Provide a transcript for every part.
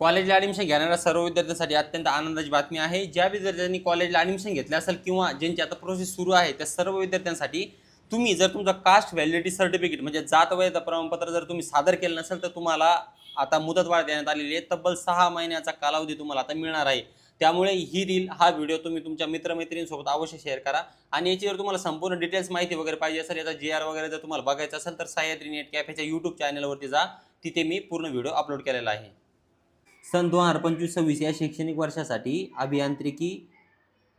कॉलेजला ॲडमिशन घेणाऱ्या सर्व विद्यार्थ्यांसाठी अत्यंत आनंदाची बातमी आहे. ज्या विद्यार्थ्यांनी कॉलेजला ॲडमिशन घेतलं असेल किंवा ज्यांची आता प्रोसेस सुरू आहे त्या सर्व विद्यार्थ्यांसाठी तुम्ही जर तुमचं कास्ट व्हॅलिडिटी सर्टिफिकेट म्हणजे जात वैध प्रमाणपत्र जर तुम्ही सादर केलं नसेल तर तुम्हाला आता मुदतवाढ देण्यात आलेली आहे. तब्बल सहा महिन्याचा कालावधी तुम्हाला आता मिळणार आहे. त्यामुळे ही रील हा व्हिडिओ तुम्ही तुमच्या मित्रमैत्रिणींसोबत अवश्य शेअर करा. आणि याची जर तुम्हाला संपूर्ण डिटेल्स माहिती वगैरे पाहिजे असेल याचा जी आर वगैरे जर तुम्हाला बघायचं असेल तर सह्याद्री नेट कॅफेच्या यूट्यूब चॅनलवरती जा. तिथे मी पूर्ण व्हिडिओ अपलोड केलेला आहे. सन दोन हजार पंचवीस सव्वीस या शैक्षणिक वर्षासाठी अभियांत्रिकी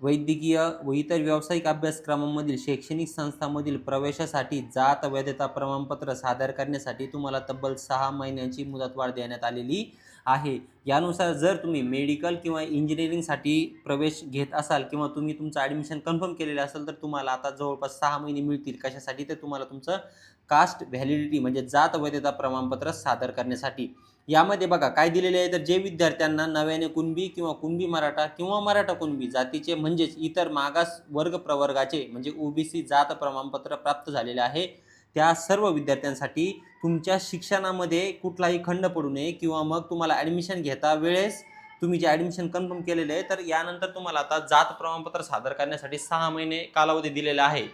वैद्यकीय व इतर व्यावसायिक अभ्यासक्रमांमधील शैक्षणिक संस्थांमधील प्रवेशासाठी जात वैधता प्रमाणपत्र सादर करण्यासाठी तुम्हाला तब्बल सहा महिन्यांची मुदतवाढ देण्यात आलेली आहे. यानुसार जर तुम्ही मेडिकल किंवा इंजिनिअरिंगसाठी प्रवेश घेत असाल किंवा तुम्ही तुमचं ॲडमिशन कन्फर्म केलेलं असेल तर तुम्हाला आता जवळपास सहा महिने मिळतील. कशासाठी? तर तुम्हाला तुमचं कास्ट व्हॅलिडिटी म्हणजे जात वैधता प्रमाणपत्र सादर करण्यासाठी. यामध्ये बघा काय दिलेले आहे? तर जे विद्यार्थ्यांना नव्याने कुणबी किंवा कुणबी मराठा किंवा मराठा कुणबी जातीचे म्हणजेच इतर मागास वर्ग प्रवर्गाचे म्हणजे ओबीसी जात प्रमाणपत्र प्राप्त झालेले आहे. त्या सर्व विद्यार्थ्यांसाठी तुमच्या शिक्षणामध्ये कुठलाही खंड पडू नये किंवा मग तुम्हाला ॲडमिशन घेता वेळेस तुम्ही जे ॲडमिशन कन्फर्म केलेलं आहे तर यानंतर तुम्हाला आता जात प्रमाणपत्र सादर करण्यासाठी सहा महिने कालावधी दिलेला आहे.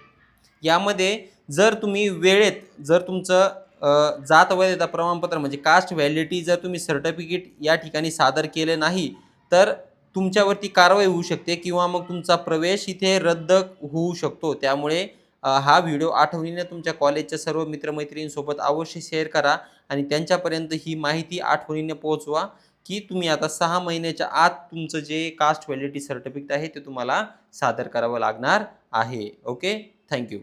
यामध्ये जर तुम्ही वेळेत जर तुमचं जात वैधता प्रमाणपत्र म्हणजे कास्ट व्हॅलिडिटी जर तुम्ही सर्टिफिकेट या ठिकाणी सादर केले नाही तर तुमच्यावरती कारवाई होऊ शकते किंवा मग तुमचा प्रवेश इथे रद्द होऊ शकतो. त्यामुळे हा व्हिडिओ आठवणीने तुमच्या कॉलेजच्या सर्व मित्रमैत्रिणींसोबत अवश्य शेअर करा आणि त्यांच्यापर्यंत ही माहिती आठवणीने पोहोचवा की तुम्ही आता सहा महिन्याच्या आत तुमचं जे कास्ट व्हॅलिडिटी सर्टिफिकेट आहे ते तुम्हाला सादर करावं लागणार आहे. ओके? Thank you.